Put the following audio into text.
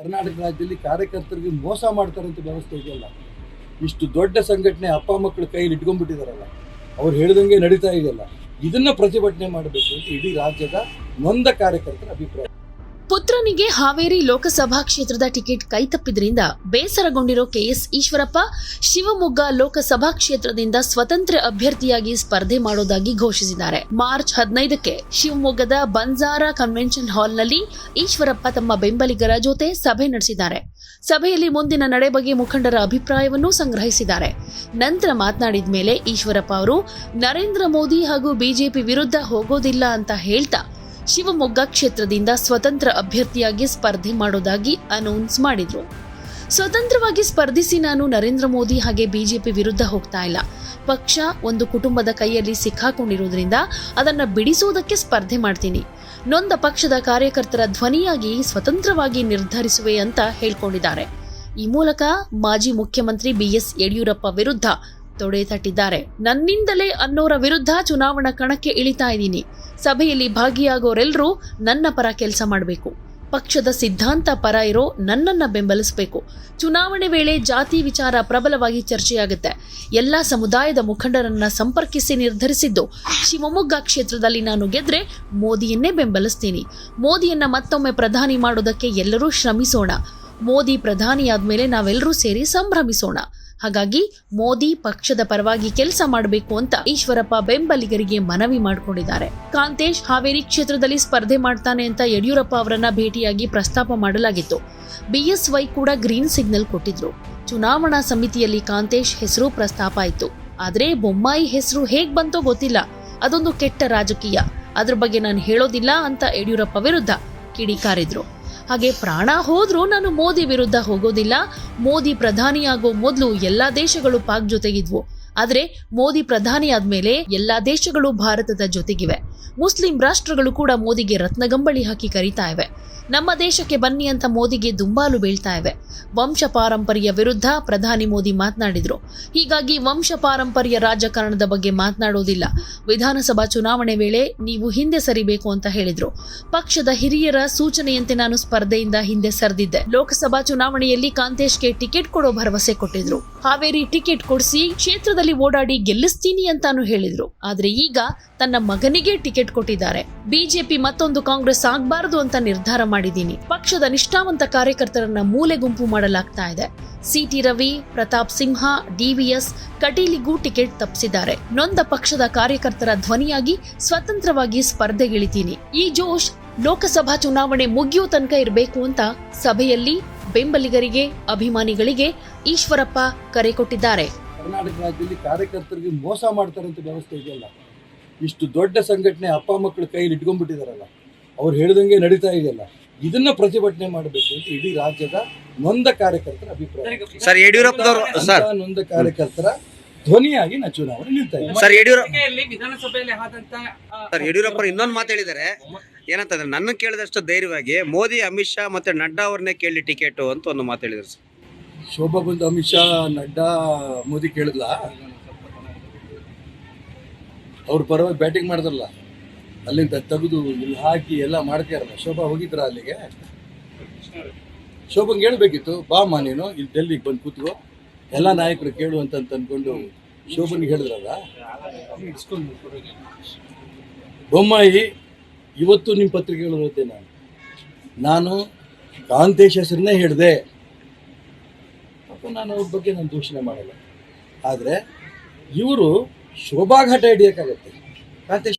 ಕರ್ನಾಟಕ ರಾಜ್ಯದಲ್ಲಿ ಕಾರ್ಯಕರ್ತರಿಗೆ ಮೋಸ ಮಾಡ್ತಾರಂತ ವ್ಯವಸ್ಥೆ ಇದೆಯಲ್ಲ? ಇಷ್ಟು ದೊಡ್ಡ ಸಂಘಟನೆ ಅಪ್ಪ ಮಕ್ಕಳ ಕೈಯಲ್ಲಿ ಇಟ್ಕೊಂಡ್ಬಿಟ್ಟಿದಾರಲ್ಲ, ಅವ್ರು ಹೇಳಿದಂಗೆ ನಡೀತಾ ಇದೆಯಲ್ಲ, ಇದನ್ನ ಪ್ರತಿಭಟನೆ ಮಾಡಬೇಕು ಅಂತ ಇಡೀ ರಾಜ್ಯದ ನೊಂದ ಕಾರ್ಯಕರ್ತರ ಅಭಿಪ್ರಾಯ. ಪುತ್ರನಿಗೆ ಹಾವೇರಿ ಲೋಕಸಭಾ ಕ್ಷೇತ್ರದ ಟಿಕೆಟ್ ಕೈತಪ್ಪಿದ್ರಿಂದ ಬೇಸರಗೊಂಡಿರೋ ಕೆಎಸ್ ಈಶ್ವರಪ್ಪ, ಶಿವಮೊಗ್ಗ ಲೋಕಸಭಾ ಕ್ಷೇತ್ರದಿಂದ ಸ್ವತಂತ್ರ ಅಭ್ಯರ್ಥಿಯಾಗಿ ಸ್ಪರ್ಧೆ ಮಾಡೋದಾಗಿ ಘೋಷಿಸಿದ್ದಾರೆ. ಮಾರ್ಚ್ ಹದಿನೈದಕ್ಕೆ ಶಿವಮೊಗ್ಗದ ಬಂಜಾರಾ ಕನ್ವೆನ್ಷನ್ ಹಾಲ್ನಲ್ಲಿ ಈಶ್ವರಪ್ಪ ತಮ್ಮ ಬೆಂಬಲಿಗರ ಜೊತೆ ಸಭೆ ನಡೆಸಿದ್ದಾರೆ. ಸಭೆಯಲ್ಲಿ ಮುಂದಿನ ನಡೆ ಬಗ್ಗೆ ಮುಖಂಡರ ಅಭಿಪ್ರಾಯವನ್ನು ಸಂಗ್ರಹಿಸಿದ್ದಾರೆ. ನಂತರ ಮಾತನಾಡಿದ ಮೇಲೆ ಈಶ್ವರಪ್ಪ ಅವರು, ನರೇಂದ್ರ ಮೋದಿ ಹಾಗೂ ಬಿಜೆಪಿ ವಿರುದ್ಧ ಹೋಗೋದಿಲ್ಲ ಅಂತ ಹೇಳ್ತಾ ಶಿವಮೊಗ್ಗ ಕ್ಷೇತ್ರದಿಂದ ಸ್ವತಂತ್ರ ಅಭ್ಯರ್ಥಿಯಾಗಿ ಸ್ಪರ್ಧೆ ಮಾಡೋದಾಗಿ ಅನೌನ್ಸ್ ಮಾಡಿದ್ರು. ಸ್ವತಂತ್ರವಾಗಿ ಸ್ಪರ್ಧಿಸಿ ನಾನು ನರೇಂದ್ರ ಮೋದಿ ಹಾಗೆ ಬಿಜೆಪಿ ವಿರುದ್ಧ ಹೋಗ್ತಾ ಇಲ್ಲ. ಪಕ್ಷ ಒಂದು ಕುಟುಂಬದ ಕೈಯಲ್ಲಿ ಸಿಕ್ಕಾಕೊಂಡಿರುವುದರಿಂದ ಅದನ್ನ ಬಿಡಿಸುವುದಕ್ಕೆ ಸ್ಪರ್ಧೆ ಮಾಡ್ತೀನಿ. ನೊಂದ ಪಕ್ಷದ ಕಾರ್ಯಕರ್ತರ ಧ್ವನಿಯಾಗಿ ಸ್ವತಂತ್ರವಾಗಿ ನಿರ್ಧರಿಸುವೆ ಅಂತ ಹೇಳ್ಕೊಂಡಿದ್ದಾರೆ. ಈ ಮೂಲಕ ಮಾಜಿ ಮುಖ್ಯಮಂತ್ರಿ ಬಿಎಸ್ ಯಡಿಯೂರಪ್ಪ ವಿರುದ್ಧ ತೊಡೆ ತಟ್ಟಿದ್ದಾರೆ ನನ್ನಿಂದಲೇ ಅನ್ನೋರ ವಿರುದ್ಧ ಚುನಾವಣಾ ಕಣಕ್ಕೆ ಇಳಿತಾ ಇದ್ದೀನಿ. ಸಭೆಯಲ್ಲಿ ಭಾಗಿಯಾಗೋರೆಲ್ಲರೂ ನನ್ನ ಪರ ಕೆಲಸ ಮಾಡಬೇಕು. ಪಕ್ಷದ ಸಿದ್ಧಾಂತ ಪರ ಇರೋ ನನ್ನನ್ನ ಬೆಂಬಲಿಸಬೇಕು. ಚುನಾವಣೆ ವೇಳೆ ಜಾತಿ ವಿಚಾರ ಪ್ರಬಲವಾಗಿ ಚರ್ಚೆಯಾಗುತ್ತೆ. ಎಲ್ಲ ಸಮುದಾಯದ ಮುಖಂಡರನ್ನ ಸಂಪರ್ಕಿಸಿ ನಿರ್ಧರಿಸಿದ್ದು ಶಿವಮೊಗ್ಗ ಕ್ಷೇತ್ರದಲ್ಲಿ ನಾನು ಗೆದ್ರೆ ಮೋದಿಯನ್ನೇ ಬೆಂಬಲಿಸ್ತೀನಿ. ಮೋದಿಯನ್ನ ಮತ್ತೊಮ್ಮೆ ಪ್ರಧಾನಿ ಮಾಡೋದಕ್ಕೆ ಎಲ್ಲರೂ ಶ್ರಮಿಸೋಣ. ಮೋದಿ ಪ್ರಧಾನಿಯಾದ ಮೇಲೆ ನಾವೆಲ್ಲರೂ ಸೇರಿ ಸಂಭ್ರಮಿಸೋಣ. ಹಾಗಾಗಿ ಮೋದಿ ಪಕ್ಷದ ಪರವಾಗಿ ಕೆಲಸ ಮಾಡಬೇಕು ಅಂತ ಈಶ್ವರಪ್ಪ ಬೆಂಬಲಿಗರಿಗೆ ಮನವಿ ಮಾಡಿಕೊಂಡಿದ್ದಾರೆ. ಕಾಂತೇಶ್ ಹಾವೇರಿ ಕ್ಷೇತ್ರದಲ್ಲಿ ಸ್ಪರ್ಧೆ ಮಾಡ್ತಾನೆ ಅಂತ ಯಡಿಯೂರಪ್ಪ ಅವರನ್ನ ಭೇಟಿಯಾಗಿ ಪ್ರಸ್ತಾಪ ಮಾಡಲಾಗಿತ್ತು. ಬಿಎಸ್ವೈ ಕೂಡ ಗ್ರೀನ್ ಸಿಗ್ನಲ್ ಕೊಟ್ಟಿದ್ರು. ಚುನಾವಣಾ ಸಮಿತಿಯಲ್ಲಿ ಕಾಂತೇಶ್ ಹೆಸರು ಪ್ರಸ್ತಾಪ ಆಯಿತು. ಆದರೆ ಬೊಮ್ಮಾಯಿ ಹೆಸರು ಹೇಗ್ ಬಂತೋ ಗೊತ್ತಿಲ್ಲ. ಅದೊಂದು ಕೆಟ್ಟ ರಾಜಕೀಯ. ಅದ್ರ ಬಗ್ಗೆ ನಾನು ಹೇಳೋದಿಲ್ಲ ಅಂತ ಯಡಿಯೂರಪ್ಪ ವಿರುದ್ಧ ಕಿಡಿಕಾರಿದ್ರು. ಹಾಗೆ ಪ್ರಾಣ ಹೋದ್ರೂ ನಾನು ಮೋದಿ ವಿರುದ್ಧ ಹೋಗೋದಿಲ್ಲ. ಮೋದಿ ಪ್ರಧಾನಿಯಾಗೋ ಮೊದಲು ಎಲ್ಲಾ ದೇಶಗಳು ಪಾಕ್ ಜೊತೆಗಿದ್ವು. ಆದರೆ ಮೋದಿ ಪ್ರಧಾನಿ ಆದ್ಮೇಲೆ ಎಲ್ಲಾ ದೇಶಗಳು ಭಾರತದ ಜೊತೆಗಿವೆ. ಮುಸ್ಲಿಂ ರಾಷ್ಟ್ರಗಳು ಕೂಡ ಮೋದಿಗೆ ರತ್ನಗಂಬಳಿ ಹಾಕಿ ಕರೀತಾ ಇವೆ. ನಮ್ಮ ದೇಶಕ್ಕೆ ಬನ್ನಿ ಅಂತ ಮೋದಿಗೆ ದುಂಬಾಲು ಬೀಳ್ತಾ ಇವೆ. ವಂಶ ಪಾರಂಪರ್ಯ ವಿರುದ್ಧ ಪ್ರಧಾನಿ ಮೋದಿ ಮಾತನಾಡಿದ್ರು. ಹೀಗಾಗಿ ವಂಶ ಪಾರಂಪರ್ಯ ರಾಜಕಾರಣದ ಬಗ್ಗೆ ಮಾತನಾಡೋದಿಲ್ಲ. ವಿಧಾನಸಭಾ ಚುನಾವಣೆ ವೇಳೆ ನೀವು ಹಿಂದೆ ಸರಿಬೇಕು ಅಂತ ಹೇಳಿದ್ರು. ಪಕ್ಷದ ಹಿರಿಯರ ಸೂಚನೆಯಂತೆ ನಾನು ಸ್ಪರ್ಧೆಯಿಂದ ಹಿಂದೆ ಸರಿದಿದ್ದೆ. ಲೋಕಸಭಾ ಚುನಾವಣೆಯಲ್ಲಿ ಕಾಂತೇಶ್ಗೆ ಟಿಕೆಟ್ ಕೊಡೋ ಭರವಸೆ ಕೊಟ್ಟಿದ್ರು. ಹಾವೇರಿ ಟಿಕೆಟ್ ಕೊಡಿಸಿ ಕ್ಷೇತ್ರದಲ್ಲಿ ಓಡಾಡಿ ಗೆಲ್ಲಿಸ್ತೀನಿ ಅಂತಾನು ಹೇಳಿದ್ರು. ಆದ್ರೆ ಈಗ ತನ್ನ ಮಗನಿಗೆ ಟಿಕೆಟ್ ಕೊಟ್ಟಿದ್ದಾರೆ. ಬಿಜೆಪಿ ಮತ್ತೊಂದು ಕಾಂಗ್ರೆಸ್ ಆಗಬಾರದು ಅಂತ ನಿರ್ಧಾರ ಮಾಡಿದ್ದೀನಿ. ಪಕ್ಷದ ನಿಷ್ಠಾವಂತ ಕಾರ್ಯಕರ್ತರನ್ನ ಮೂಲೆ ಗುಂಪು ಮಾಡಲಾಗ್ತಾ ಇದೆ. ಸಿಟಿ ರವಿ, ಪ್ರತಾಪ್ ಸಿಂಹ ಡಿವಿಎಸ್ ಕಟೀಲಿಗೂ ಟಿಕೆಟ್ ತಪ್ಪಿಸಿದ್ದಾರೆ. ನೊಂದ ಪಕ್ಷದ ಕಾರ್ಯಕರ್ತರ ಧ್ವನಿಯಾಗಿ ಸ್ವತಂತ್ರವಾಗಿ ಸ್ಪರ್ಧೆಗಿಳಿತೀನಿ ಈ ಜೋಶ್ ಲೋಕಸಭಾ ಚುನಾವಣೆ ಮುಗಿಯೋ ತನಕ ಇರಬೇಕು ಅಂತ ಸಭೆಯಲ್ಲಿ ಬೆಂಬಲಿಗರಿಗೆ, ಅಭಿಮಾನಿಗಳಿಗೆ ಈಶ್ವರಪ್ಪ ಕರೆ ಕೊಟ್ಟಿದ್ದಾರೆ. ಕರ್ನಾಟಕ ರಾಜ್ಯದಲ್ಲಿ ಕಾರ್ಯಕರ್ತರಿಗೆ ಮೋಸ ಮಾಡ್ತಾರಂತ ವ್ಯವಸ್ಥೆ ಇದೆಯಲ್ಲ. ಇಷ್ಟು ದೊಡ್ಡ ಸಂಘಟನೆ ಅಪ್ಪ ಮಕ್ಕಳ ಕೈಯಲ್ಲಿ ಇಟ್ಕೊಂಡ್ಬಿಟ್ಟಿದಾರಲ್ಲ. ಅವ್ರು ಹೇಳ್ದಂಗೆ ನಡೀತಾ ಇದೆಯಲ್ಲ. ಇದನ್ನ ಪ್ರತಿಭಟನೆ ಮಾಡಬೇಕು ಅಂತ ಇಡೀ ರಾಜ್ಯದ ನೊಂದ ಕಾರ್ಯಕರ್ತರ ಅಭಿಪ್ರಾಯ. ಸರ್ ಯಡಿಯೂರಪ್ಪನವರು ಸರ್. ನೊಂದ ಕಾರ್ಯಕರ್ತರ ಧ್ವನಿಯಾಗಿ ನಾ ಚುನಾವಣೆ ನಿಲ್ತಾ ಇದ್ದೀನಿ ಸರ್ ಯಡಿಯೂರಪ್ಪ ವಿಧಾನಸಭೆಯಲ್ಲಿ ಆದಂತ ಸರ್ ಯಡಿಯೂರಪ್ಪ ಇನ್ನೊಂದು ಮಾತು ಹೇಳಿದ್ದಾರೆ. ಏನಂತಂದ್ರೆ ನನ್ನ ಕೇಳಿದಷ್ಟು ಧೈರ್ಯವಾಗಿ ಮೋದಿ ಅಮಿತ್ ಶಾ ಮತ್ತೆ ನಡ್ಡಾ ಅವ್ರನ್ನೇ ಕೇಳಿ ಟಿಕೆಟ್ ಅಂತ ಒಂದು ಮಾತು ಹೇಳಿದ್ರು ಸರ್. ಶೋಭಾ ಬಂದು ಅಮಿತ್ ಶಾ ನಡ್ಡಾ ಮೋದಿ ಕೇಳಿದ್ಲಾ? ಅವ್ರ ಪರವಾಗಿ ಬ್ಯಾಟಿಂಗ್ ಮಾಡಿದ್ರಲ್ಲ? ಅಲ್ಲಿಂದ ತೆಗೆದು ಇಲ್ಲಿ ಹಾಕಿ ಎಲ್ಲ ಮಾಡ್ತೀರಲ್ಲ ಶೋಭಾ ಹೋಗಿದ್ರ ಅಲ್ಲಿಗೆ? ಶೋಭಂಗೆ ಹೇಳ್ಬೇಕಿತ್ತು ಬಾಮ್ಮ ನೀನು, ಇಲ್ಲಿ ಡೆಲ್ಲಿಗೆ ಬಂದು ಕೂತ್ಕೋ. ಎಲ್ಲ ನಾಯಕರು ಕೇಳು ಅಂತ ಅಂದ್ಕೊಂಡು ಶೋಭನ್ಗೆ ಹೇಳಿದ್ರಲ್ಲ? ಬೊಮ್ಮಾಯಿ, ಇವತ್ತು ನಿಮ್ಮ ಪತ್ರಿಕೆಗಳು ಓದ್ತೆ ನಾನು. ನಾನು ಕಾಂತೇಶ್ ಹೆಸರನ್ನೇ ಪಾಪ ನಾನು ಅವ್ರ ಬಗ್ಗೆ ನಾನು ದೂಷಣೆ ಮಾಡಲ್ಲ. ಆದರೆ ಇವರು ಶೋಭಾಘಾಟ ಹಿಡಿಯೋಕ್ಕಾಗತ್ತೆ. ಕಾಂತೇಶ್